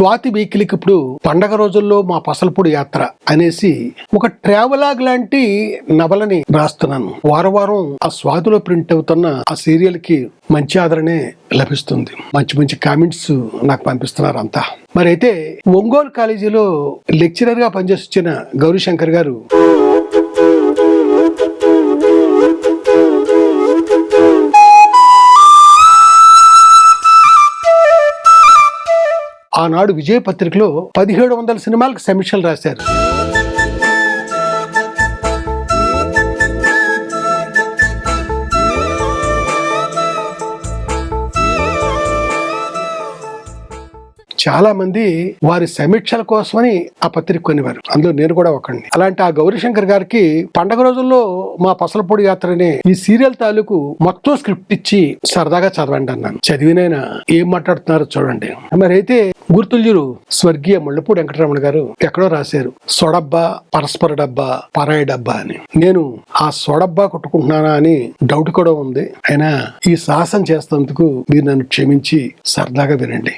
స్వాతి వీకిలికి ఇప్పుడు పండగ రోజుల్లో మా పసలపూడి యాత్ర అనేసి ఒక ట్రావెలాగ్ లాంటి నవలని రాస్తున్నాను. వారం వారం ఆ స్వాతిలో ప్రింట్ అవుతున్న ఆ సీరియల్కి మంచి ఆదరణే లభిస్తుంది. మంచి మంచి కామెంట్స్ నాకు పంపిస్తున్నారు అంతా మరైతే ఒంగోలు కాలేజీలో లెక్చరర్గా పనిచేసి గౌరీశంకర్ గారు ఆనాడు విజయ పత్రికలో పదిహేడు వందల సినిమాలకు సమీక్షలు రాశారు. చాలా మంది వారి సమీక్షల కోసమని ఆ పత్రిక కొనివారు. అందులో నేను కూడా ఒకండి అలాంటి ఆ గౌరీశంకర్ గారికి పండగ రోజుల్లో మా పసలపొడి యాత్రనే ఈ సీరియల్ తాలూకు మొత్తం స్క్రిప్ట్ ఇచ్చి సరదాగా చదవండి అన్నాను. చదివినైనా ఏం మాట్లాడుతున్నారో చూడండి. మరి అయితే స్వర్గీయ ముళ్ళపూడి వెంకటరమణ గారు ఎక్కడో రాశారు. సొడబ్బా పరస్పర డబ్బా పరాయి డబ్బా అని. నేను ఆ సొడబ్బా కొట్టుకుంటున్నానా అని డౌట్ కూడా ఉంది. అయినా ఈ సాహసం చేస్తున్నందుకు మీరు నన్ను క్షమించి సరదాగా వినండి.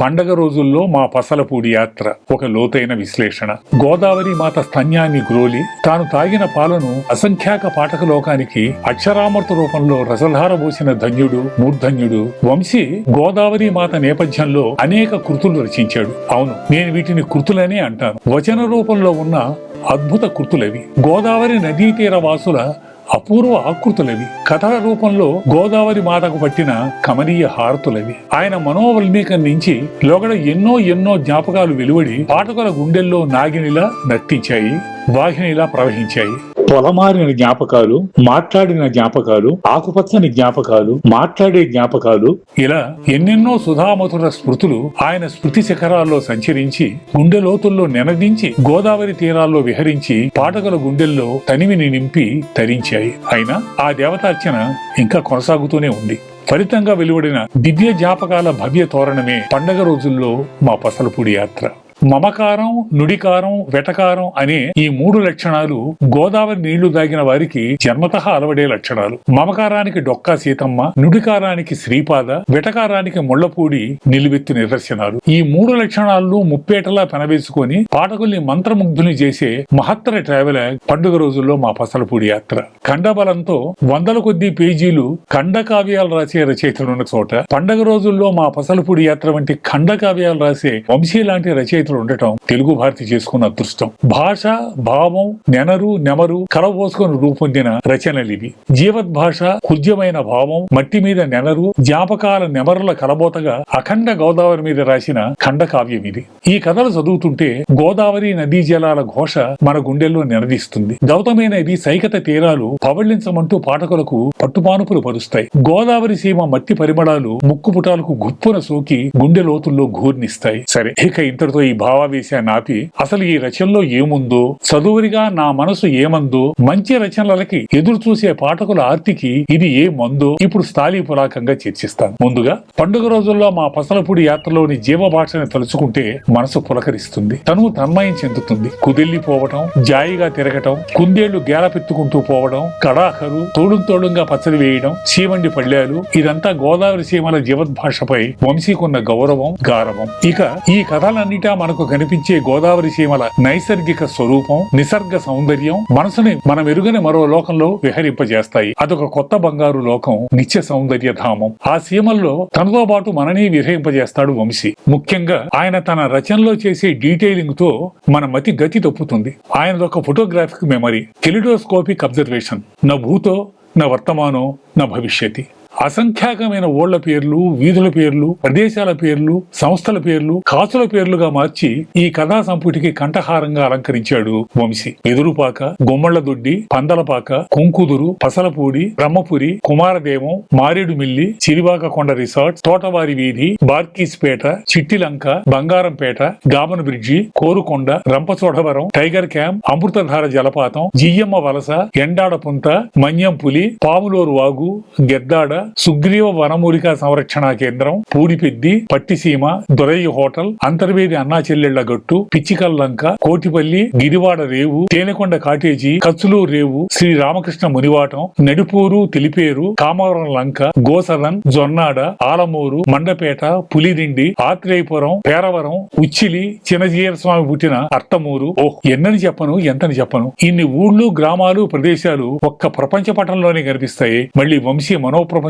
పండగ రోజుల్లో మా పసలపూడి యాత్ర ఒక లోతైన విశ్లేషణ. గోదావరి మాత స్తన్యాన్ని గ్రోలి తాను తాగిన పాలను అసంఖ్యాక పాఠక లోకానికి అక్షరామృత రూపంలో రసధార పోసిన ధన్యుడు మూర్ధన్యుడు. వంశీ గోదావరి మాత నేపథ్యంలో అనేక కృతులు రచించాడు. అవును నేను వీటిని కృతులనే అంటాను. వచన రూపంలో ఉన్న అద్భుత కృతులవి. గోదావరి నదీ తీర వాసుల అపూర్వ ఆకృతులవి. కథల రూపంలో గోదావరి మాతకు పట్టిన కమనీయ హారతులవి. ఆయన మనోవల్మీకం నుంచి లోగడ ఎన్నో ఎన్నో జ్ఞాపకాలు వెలువడి పాఠకుల గుండెల్లో నాగినిలా నర్తించాయి వాహినిలా ప్రవహించాయి. పొలమారిన జ్ఞాపకాలు మాట్లాడిన జ్ఞాపకాలు ఆకుపచ్చని జ్ఞాపకాలు మాట్లాడే జ్ఞాపకాలు ఇలా ఎన్నెన్నో సుధామధుర స్మృతులు ఆయన స్మృతి శిఖరాల్లో సంచరించి గుండె లోతుల్లో నెనదించి గోదావరి తీరాల్లో విహరించి పాఠకుల గుండెల్లో తనివిని నింపి తరించాయి. అయినా ఆ దేవతార్చన ఇంకా కొనసాగుతూనే ఉంది. ఫలితంగా వెలువడిన దివ్య జ్ఞాపకాల భవ్య తోరణమే పండగ రోజుల్లో మా పసలపూడి యాత్ర. మమకారం నుడికారం వెటకారం అనే ఈ మూడు లక్షణాలు గోదావరి నీళ్ళు దాగిన వారికి జన్మతః అలవడే లక్షణాలు. మమకారానికి డొక్కా సీతమ్మ నుడికారానికి శ్రీపాద వెటకారానికి ముళ్ళపూడి నిలువెత్తు నిదర్శనాలు. ఈ మూడు లక్షణాలను ముప్పేటలా పెనవేసుకొని పాఠకుల్ని మంత్రముగ్ధుని చేసే మహత్తర ట్రావెలర్ పండుగ రోజుల్లో మా పసలపూడి యాత్ర. ఖండబలంతో వందల కొద్ది పేజీలు ఖండ కావ్యాలు రాసే రచయితలున్న చోట పండగ రోజుల్లో మా పసలపూడి యాత్ర వంటి ఖండ కావ్యాలు రాసే వంశీ లాంటి రచయితలు ఉండటం తెలుగు భారతి చేసుకున్న అదృష్టం. భాష భావం నెనరు నెమరు కలబోసుకొని రూపొందిన రచనలివి జీవద్భాష హృద్యమైన భావం మట్టి మీద నెనరు జ్ఞాపకాల నెమరుల కలబోతగా అఖండ గోదావరి మీద రాసిన ఖండ కావ్యం ఇది. ఈ కథలు చదువుతుంటే గోదావరి నదీ జలాల ఘోష మన గుండెల్లో నినదిస్తుంది గౌతమైన ఇది సైకత తీరాలు పవళించమంటూ పాఠకులకు పట్టుపానుపులు పరుస్తాయి. గోదావరి సీమ మట్టి పరిమళాలు ముక్కు పుటాలకు గుప్పున సోకి గుండె లోతుల్లో ఘూర్నిస్తాయి సరే ఇక ఇంతటితో ఈ భావావేశాన్ని ఆపి అసలు ఈ రచనలో ఏముందో చదువురిగా నా మనసు ఏమందో మంచి రచనలకి ఎదురు చూసే పాఠకుల ఆర్తికి ఇది ఏ మందో ఇప్పుడు స్థాళీపురాకంగా చర్చిస్తాను. ముందుగా పండుగ రోజుల్లో మా పసలపూడి యాత్రలోని జీవ భాషను తలుచుకుంటే మనసు పులకరిస్తుంది. తను తన్మయం చెందుతుంది. కుదిల్లిపోవటం జాయిగా తిరగటం కుందేళ్ళు గేలపెత్తుకుంటూ పోవడం కడాఖరు తోడు తోడుగా పచ్చడి వేయడం సీమండి పళ్ళాలు ఇదంతా గోదావరి సీమల జీవద్భాషపై వంశీకున్న గౌరవం గారవం. ఇక ఈ కథలన్నిటా మనకు కనిపించే గోదావరి సీమల నైసర్గిక స్వరూపం నిసర్గ సౌందర్యం మనసుని మనం ఎరుగని మరో లోకంలో విహరింపజేస్తాయి. అదొక కొత్త బంగారు లోకం నిత్య సౌందర్య ధామం. ఆ సీమల్లో తనతో పాటు మనని విహరింపజేస్తాడు వంశీ. ముఖ్యంగా ఆయన తన రచనలో చేసే డీటెయిలింగ్తో మన మతి గతి తప్పుతుంది. ఆయనదొక ఫోటోగ్రాఫిక్ మెమరీ కెలిడోస్కోపిక్ అబ్జర్వేషన్. నా భూతో నా వర్తమానో నా భవిష్యత్. అసంఖ్యాకమైన ఓళ్ళ పేర్లు వీధుల పేర్లు ప్రదేశాల పేర్లు సంస్థల పేర్లు కాసుల పేర్లుగా మార్చి ఈ కథా సంపుటికి కంఠహారంగా అలంకరించాడు వంశీ. ఎదురుపాక గుమ్మళ్ళ దొడ్డి పందలపాక కుంకుదురు పసలపూడి బ్రహ్మపురి కుమారదేవం మారేడుమిల్లి చిరివాక కొండ రిసార్ట్ తోటవారి వీధి Barkispeta Chittilanka Bangarampeta Gammon bridge Korukonda Rampachodavaram tiger camp Amruthadhara జలపాతం జియ్యమ్మ వలస ఎండాడ పుంత మన్యం పులి పాములోరు వాగు గెద్దాడ సుగ్రీవ వనమూలిక సంరక్షణ కేంద్రం పూడిపెద్ది పట్టిసీమ దొరయ్య హోటల్ అంతర్వేది అన్నా చెల్లెళ్ళ గట్టు పిచ్చికల్లంక కోటిపల్లి గిరివాడ రేవు తేనెకొండ కాటేజీ కచ్చులూరు రేవు శ్రీ రామకృష్ణ మునివాటం నడుపూరు తెలిపేరు కామవరం లంక గోసరన్ జొన్నాడ ఆలమూరు మండపేట పులిదిండి ఆత్రేయపురం పేరవరం ఉచ్చిలి చిన్నజీర స్వామి పుట్టిన అర్తమూరు ఓహ్ ఎన్నని చెప్పను ఎంతని చెప్పను. ఇన్ని ఊళ్ళు గ్రామాలు ప్రదేశాలు ఒక్క ప్రపంచ పటంలోనే కనిపిస్తాయి. మళ్ళీ వంశీ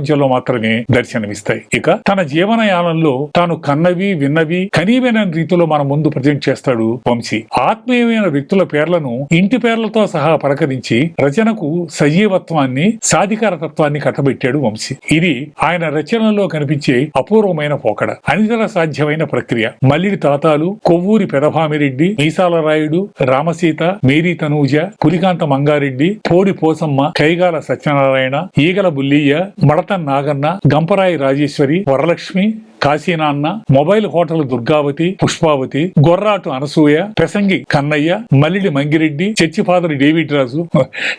ప్రపంచంలో మాత్రమే దర్శనమిస్తాయి. ఇక తన జీవనయానంలో తాను కన్నవి విన్నవి కనీవైన రీతిలో మన ముందు ప్రజెంట్ చేస్తాడు వంశీ. ఆత్మీయమైన వ్యక్తుల పేర్లను ఇంటి పేర్లతో సహా పలకరించి రచనకు సజీవత్వాన్ని సాధికారతత్వాన్ని కట్టబెట్టాడు వంశీ. ఇది ఆయన రచనలో కనిపించే అపూర్వమైన పోకడ. అనితర సాధ్యమైన ప్రక్రియ. Mallidi Tatalu Kovvuri Pedabhamireddy Meesala Rayudu Ramasita Mary Tanuja Pulikanta Mangareddy Podi Posamma Kaigala Satyanarayana Eegala Bulliah Madata Naganna Gamparayi Rajeshwari Varalakshmi Kasinanna mobile hotel Durgavati Pushpavati Gorratu Anasuya Prasangi Kannayya Mallidi Mangireddy church father David Raju.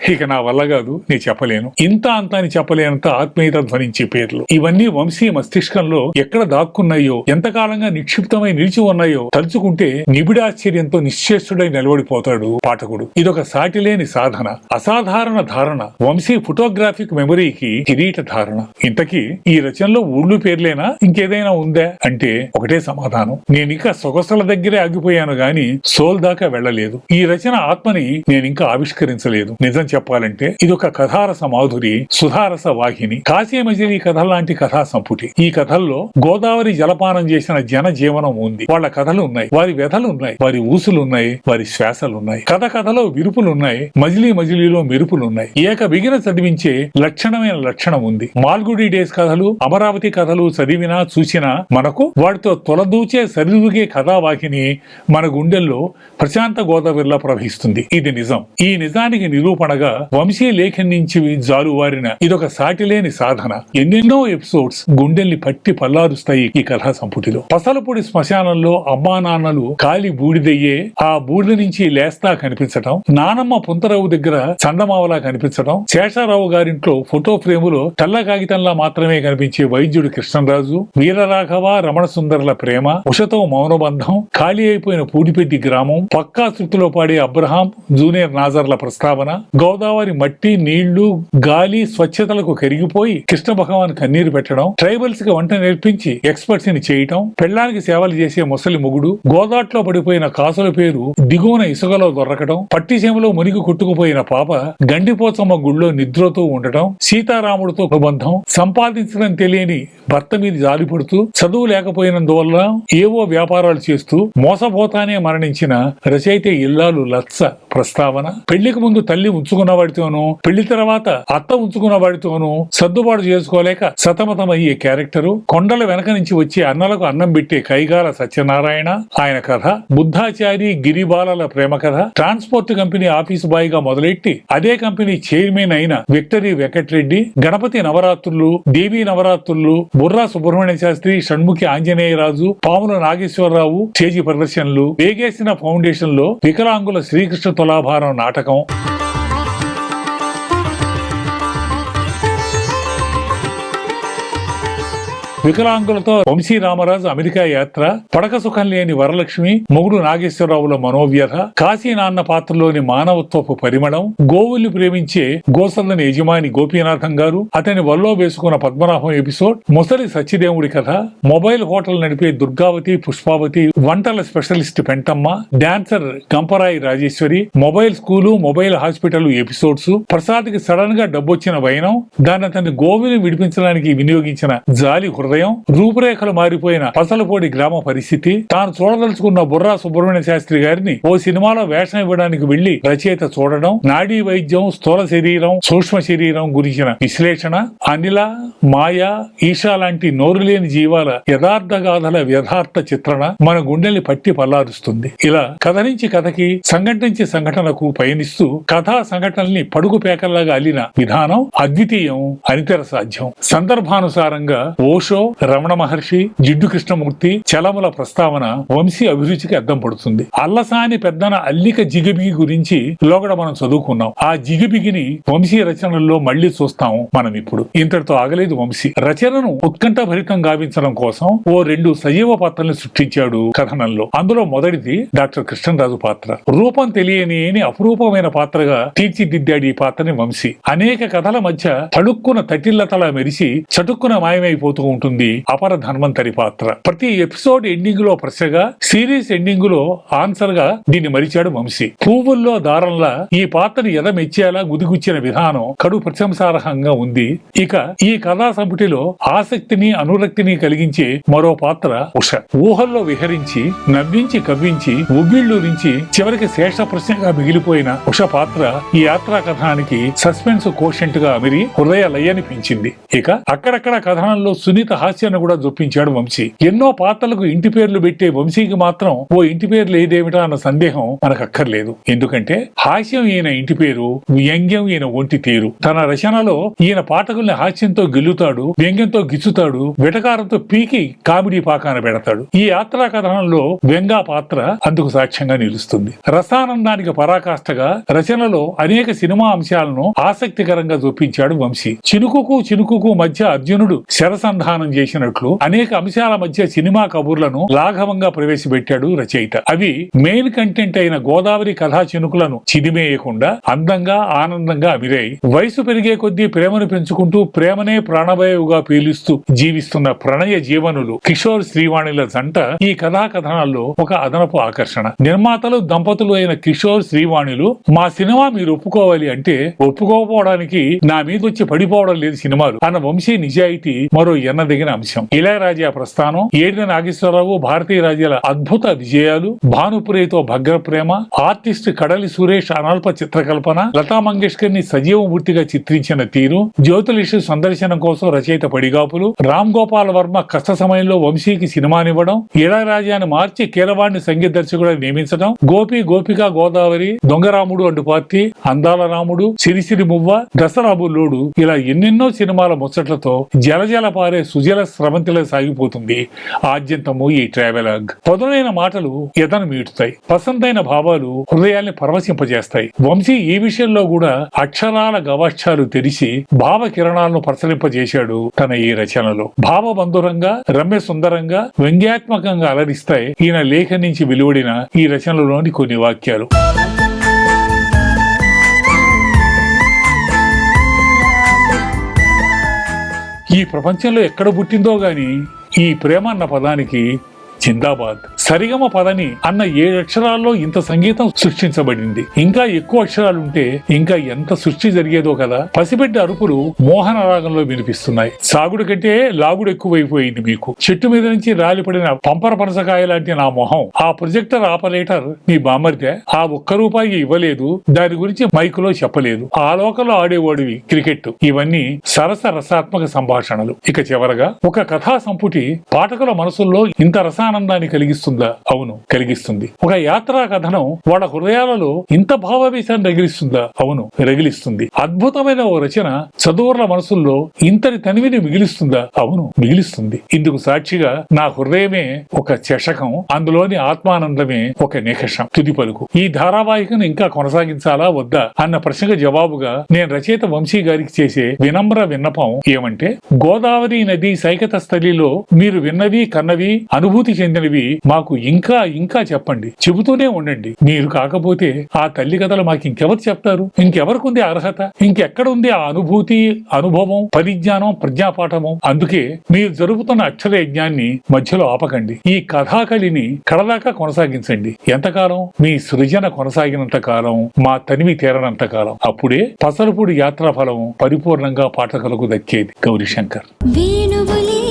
ఇక నా వల్ల కాదు నేను చెప్పలేను. ఇంత అంత అని చెప్పలేనంత ఆత్మీయత ధ్వనించే పేర్లు. ఇవన్నీ వంశీ మస్తిష్కంలో ఎక్కడ దాక్కున్నాయో ఎంతకాలంగా నిక్షిప్తమై నిలిచి ఉన్నాయో తలుచుకుంటే నిబిడాశ్చర్యంతో నిశ్చేష్టుడై నిలబడిపోతాడు పాఠకుడు. ఇదొక సాటిలేని సాధన అసాధారణ ధారణ. వంశీ ఫోటోగ్రాఫిక్ మెమరీకి కిరీట ధారణ. ఇంతకీ ఈ రచనలో ఊళ్ళు పేర్లేనా? ఇంకేదైనా ఉందా అంటే ఒకటే సమాధానం. నేను ఇంకా సొగసల దగ్గరే ఆగిపోయాను గాని సోల్ దాకా వెళ్ళలేదు. ఈ రచన ఆత్మని నేను ఇంకా ఆవిష్కరించలేదు. నిజం చెప్పాలంటే ఇది ఒక కథారస మాధురి సుధారస వాహిని కాశీ కథ లాంటి కథా సంపుటి. ఈ కథల్లో గోదావరి జలపానం చేసిన జన జీవనం ఉంది. వాళ్ళ కథలు ఉన్నాయి వారి వ్యధలు ఉన్నాయి వారి ఊసులు ఉన్నాయి వారి శ్వాసలున్నాయి. కథ కథలో విరుపులున్నాయి. మజిలీ మజిలీలో మెరుపులు ఉన్నాయి ఏక బిగిన చదివించే లక్షణమైన లక్షణం ఉంది. మాల్గుడి డేస్ కథలు అమరావతి కథలు చదివినా చూసినా మనకు వాటితో తొలదూచే సరిదూగే కథావాహిని మన గుండెల్లో ప్రశాంత గోదావరిలా ప్రవహిస్తుంది. ఇది నిజం. ఈ నిజానికి నిరూపణగా వంశీ లేఖం నుంచి జారువారిన ఇదొక సాటిలేని సాధన. ఎన్నెన్నో ఎపిసోడ్స్ గుండెల్ని పట్టి పల్లారుస్తాయి ఈ కథా సంపుటిలో. పసలపొడి శ్మశానంలో అమ్మా నాన్నలు కాలి బూడిదయ్యే ఆ బూడిద నుంచి లేస్తా కనిపించటం నానమ్మ పుంతరావు దగ్గర చందమావలా కనిపించటం శేషారావు గారింట్లో ఫోటో ఫ్రేములో తెల్ల కాగితంలా మాత్రమే కనిపించే వైద్యుడు కృష్ణరాజు రాఘవ రమణ సుందరుల ప్రేమ ఉషతో మౌనబంధం ఖాళీ అయిపోయిన పూడిపెట్టి గ్రామం పక్కా శృతిలో పాడే అబ్రహాం జూనియర్ నాజర్ల ప్రస్తావన గోదావరి మట్టి నీళ్ళు గాలి స్వచ్ఛతలకు కరిగిపోయి కృష్ణ భగవాన్ కన్నీరు పెట్టడం ట్రైబల్స్కి వంట నేర్పించి ఎక్స్పర్ట్స్ని చేయటం పెళ్ళానికి సేవలు చేసే ముసలి మొగుడు గోదాట్లో పడిపోయిన కాసుల పేరు దిగువన ఇసుకలో దొరకడం పట్టిసీమలో మునిగి కొట్టుకుపోయిన పాప గండిపోచమ్మ గుళ్ళో నిద్రతో ఉండటం సీతారాముడితో బంధం సంపాదించడం తెలియని భర్త మీద జాలిపడుతూ చదువు లేకపోయినందువల్ల ఏవో వ్యాపారాలు చేస్తూ మోసపోతానే మరణించిన రచయిత ఇల్లాలు లత్స ప్రస్తావన. పెళ్ళికి ముందు తల్లి ఉంచుకున్న వాడితోనూ పెళ్ళి తర్వాత అత్త ఉంచుకున్న వాడితోనూ సర్దుబాటు చేసుకోలేక సతమతమయ్యే క్యారెక్టరు. కొండల వెనక నుంచి వచ్చే అన్నలకు అన్నం పెట్టే కైగాల సత్యనారాయణ ఆయన కథ. బుద్ధాచారి గిరిబాలల ప్రేమ కథ. ట్రాన్స్పోర్ట్ కంపెనీ ఆఫీస్ బాయ్గా మొదలెట్టి అదే కంపెనీ చైర్మన్ అయిన విక్టరీ వెంకట్రెడ్డి గణపతి నవరాత్రులు దేవీ నవరాత్రులు బుర్రా సుబ్రహ్మణ్య శాస్త్రి షణ్ముఖి ఆంజనేయరాజు పాముల నాగేశ్వరరావు స్టేజీ ప్రదర్శనలు వేగేసిన ఫౌండేషన్లో వికలాంగుల శ్రీకృష్ణ తులాభారం నాటకం. వికలాంగులతో వంశీ రామరాజు అమెరికా యాత్ర పడక సుఖం లేని వరలక్ష్మి మొగుడు నాగేశ్వరరావుల మనోవ్యధ కాశీ నాన్న పాత్రలోని మానవత్వపు పరిమళం గోవుల్ని ప్రేమించే గోసల్లని యజమాని గోపీనాథం గారు అతని వల్లో వేసుకున్న పద్మనాభం ఎపిసోడ్ ముసలి సత్యదేవుడి కథ మొబైల్ హోటల్ నడిపే దుర్గావతి పుష్పావతి వంటల specialist Pentamma dancer Gamparayi Rajeshwari mobile school mobile hospital episodes ప్రసాద్కి సడన్గా డబ్బొచ్చిన వైనం దాన్ని అతన్ని గోవుని విడిపించడానికి వినియోగించిన జాలి హృదయ హృదయం రూపురేఖలు మారిపోయిన పసలపోడి గ్రామ పరిస్థితి తాను చూడదలుచుకున్న బుర్రా సుబ్రహ్మణ్య శాస్త్రి గారిని ఓ సినిమాలో వేషం ఇవ్వడానికి వెళ్ళి రచయిత చూడడం నాడీ వైద్యం స్థూల శరీరం సూక్ష్మ శరీరం గురించిన విశ్లేషణ అనిల మాయ ఈషా లాంటి నోరులేని జీవాల యథార్థ గాథల యథార్థ చిత్రణ మన గుండెల్ని పట్టి పల్లారుస్తుంది. ఇలా కథ నుంచి కథకి సంఘటించి సంఘటనకు పయనిస్తూ కథా సంఘటనల్ని పడుగు పేకల్లాగా అల్లిన విధానం అద్వితీయం అనితర సాధ్యం. సందర్భానుసారంగా ఓషో రమణ మహర్షి జిడ్డు కృష్ణమూర్తి చలముల ప్రస్తావన వంశీ అభిరుచికి అద్దం పడుతుంది. అల్లసాని పెద్దన అల్లిక జిగబిగి గురించి లోగడ మనం చదువుకున్నాం. ఆ జిగబిగిని వంశీ రచనల్లో మళ్ళీ చూస్తాం మనం ఇప్పుడు ఇంతటితో ఆగలేదు వంశీ. రచనను ఉత్కంఠ భరితం గావించడం కోసం ఓ రెండు సజీవ పాత్రల్ని సృష్టించాడు కథనంలో. అందులో మొదటిది డాక్టర్ కృష్ణరాజు పాత్ర. రూపం తెలియని అపురూపమైన పాత్రగా తీర్చిదిద్దాడు ఈ పాత్రని వంశీ. అనేక కథల మధ్య తడుక్కున తటిల్లతల మెరిసి చటుక్కున మాయమైపోతూ ఉంటుంది. అపర ధన్వంతరి పాత్ర. ప్రతి ఎపిసోడ్ ఎండింగ్లో ప్రశ్నగా సిరీస్ ఎండింగ్లో ఆన్సర్గా దీన్ని మరిచాడు వంశీ. పువ్వుల్లో దారంలా ఈ పాత్రని ఎద మెచ్చేలా గుదిగుచ్చిన విధానం కడు ప్రశంసార్హంగా ఉంది. ఇక ఈ కథా సంపుటిలో ఆసక్తిని అనురక్తిని కలిగించే మరో పాత్ర ఉష. ఊహల్లో విహరించి నవ్వించి కవ్వించి ఉవ్విళ్ళూరించి చివరికి శేష ప్రశ్నగా మిగిలిపోయిన ఉష పాత్ర ఈ యాత్రా కథనానికి సస్పెన్స్ కోషెంట్గా అమిరి హృదయ లయని పెంచింది. ఇక అక్కడక్కడ కథనంలో సునీత హాస్యాన్ని కూడా చూపించాడు వంశీ. ఎన్నో పాత్రలకు ఇంటి పేర్లు పెట్టే వంశీకి మాత్రం ఓ ఇంటి పేరు లేదేమిటా అన్న సందేహం మనకు అక్కర్లేదు ఎందుకంటే హాస్యం ఈయన ఇంటి పేరు వ్యంగ్యం ఈయన ఒంటి తీరు. తన రచనలో ఈయన పాఠకుల్ని హాస్యంతో గెలుతాడు వ్యంగ్యంతో గిచ్చుతాడు వెటకారంతో పీకి కామెడీ పాకాన పెడతాడు. ఈ యాత్రా కథనంలో వ్యంగా పాత్ర అందుకు సాక్ష్యంగా నిలుస్తుంది. రసానందానికి పరాకాష్ఠగా రచనలో అనేక సినిమా అంశాలను ఆసక్తికరంగా చూపించాడు వంశీ. చినుకుకు చినుకుకు మధ్య అర్జునుడు శరసంధానం చేసినట్లు అనేక అంశాల మధ్య సినిమా కబుర్లను లాఘవంగా ప్రవేశపెట్టాడు రచయిత. అవి మెయిన్ కంటెంట్ అయిన గోదావరి కథా చినుకులను చిదిమేయకుండా అందంగా ఆనందంగా అమిరాయి వయసు పెరిగే కొద్దీ ప్రేమను పెంచుకుంటూ ప్రేమనే ప్రాణవాయువుగా పీలుస్తూ జీవిస్తున్న ప్రణయ జీవనులు కిషోర్ శ్రీవాణిల జంట ఈ కథా కథనాల్లో ఒక అదనపు ఆకర్షణ. నిర్మాతలు దంపతులు అయిన కిషోర్ శ్రీవాణిలు మా సినిమా మీరు ఒప్పుకోవాలి అంటే ఒప్పుకోకపోవడానికి నా మీద వచ్చి పడిపోవడం లేదు సినిమాలు అన్న వంశీ నిజాయితీ మరో ఎన్నది ఎన్నదగిన అంశం. ఇళయరాజా ప్రస్థానం ఏడిన నాగేశ్వరరావు భారతీయ రాజ్యాల అద్భుత విజయాలు భానుప్రియతో భగ్ర ప్రేమ ఆర్టిస్ట్ కడలి సురేష్ అనల్ప చిత్రకల్పన లతా మంగేష్కర్ని సజీవ మూర్తిగా చిత్రించిన తీరు జ్యోతిలిషు సందర్శనం కోసం రచయిత పడిగాపులు రామ్ గోపాల్ వర్మ కష్ట సమయంలో వంశీకి సినిమానివ్వడం ఇళయరాజాని మార్చి కీరవాణ్ణి సంగీత దర్శకుడు నియమించడం గోపి గోపిక గోదావరి దొంగరాముడు అండు పార్టీ అందాల రాముడు సిరిసిరి మువ్వ దసరాబుల్లోడు ఇలా ఎన్నెన్నో సినిమాల ముచ్చట్లతో జలజల పారే సుజల స్రవంతిలో సాగిపోతుంది ఆద్యంతము ఈ ట్రావెలాగ్ పదునైన మాటలు ఎదను మీటుతాయి. పసంతైన భావాలు హృదయాల్ని పరవశింపజేస్తాయి. వంశీ ఈ విషయంలో కూడా అక్షరాల గవాక్షాలు తెరిచి భావ కిరణాలను ప్రసరింపజేశాడు తన ఈ రచనలో. భావబంధురంగా రమ్య సుందరంగా వ్యంగ్యాత్మకంగా అలరిస్తాయి ఈయన లేఖ నుంచి వెలువడిన ఈ రచనలోని కొన్ని వాక్యాలు. ఈ ప్రపంచంలో ఎక్కడ పుట్టిందో గాని ఈ ప్రేమ అన్న పదానికి జిందాబాద్. సరిగమ పదని అన్న ఏడు అక్షరాల్లో ఇంత సంగీతం సృష్టించబడింది. ఇంకా ఎక్కువ అక్షరాలు ఉంటే ఇంకా ఎంత సృష్టి జరిగేదో కదా పసిబిడ్డ అరుపులు మోహన రాగంలో వినిపిస్తున్నాయి. సాగుడు కంటే లాగుడు ఎక్కువైపోయింది మీకు. చెట్టు మీద నుంచి రాలిపడిన పంపర పనసకాయ లాంటి నా మొహం. ఆ ప్రొజెక్టర్ ఆపరేటర్ నీ బామర్తే ఆ ఒక్క రూపాయి ఇవ్వలేదు. దాని గురించి మైకులో చెప్పలేదు. ఆ లోకల్లో ఆడేవాడివి క్రికెట్ ఇవన్నీ సరస రసాత్మక సంభాషణలు. ఇక చివరగా ఒక కథా సంపుటి పాఠకుల మనసుల్లో ఇంత రసానందాన్ని కలిగిస్తుంది. అవును కలిగిస్తుంది. ఒక యాత్రా కథనం వాళ్ళ హృదయాలలో ఇంత భావావేశాన్ని రగిలిస్తుందా? అవును రగిలిస్తుంది. అద్భుతమైన ఓ రచన చదువుల మనసుల్లో ఇంతటి తనివిని మిగిలిస్తుందా? అవును మిగిలిస్తుంది. ఇందుకు సాక్షిగా నా హృదయమే ఒక చషకం అందులోని ఆత్మానందమే ఒక నికషం. తుది పలుకు. ఈ ధారావాహికను ఇంకా కొనసాగించాలా వద్దా? అన్న ప్రశ్నకు జవాబుగా నేను రచయిత వంశీ గారికి చేసే వినమ్ర విన్నపం ఏమంటే గోదావరి నది సైకత స్థలిలో మీరు విన్నవి కన్నవి అనుభూతి చెందినవి మాకు ఇంకా ఇంకా చెప్పండి. చెబుతూనే ఉండండి. మీరు కాకపోతే ఆ తల్లి కథలు మాకు ఇంకెవరు చెప్తారు? ఇంకెవరికి అర్హత? ఇంకెక్కడ ఉంది ఆ అనుభూతి అనుభవం పరిజ్ఞానం ప్రజ్ఞాపాఠము? అందుకే మీరు జరుపుతున్న అక్షర యజ్ఞాన్ని మధ్యలో ఆపకండి. ఈ కథాకళిని కడదాకా కొనసాగించండి. ఎంతకాలం? మీ సృజన కొనసాగినంత కాలం మా తనివి తీరనంత కాలం. అప్పుడే పసలపూడి యాత్రా ఫలం పరిపూర్ణంగా పాఠకులకు దక్కేది. గౌరీశంకర్. వేణువులే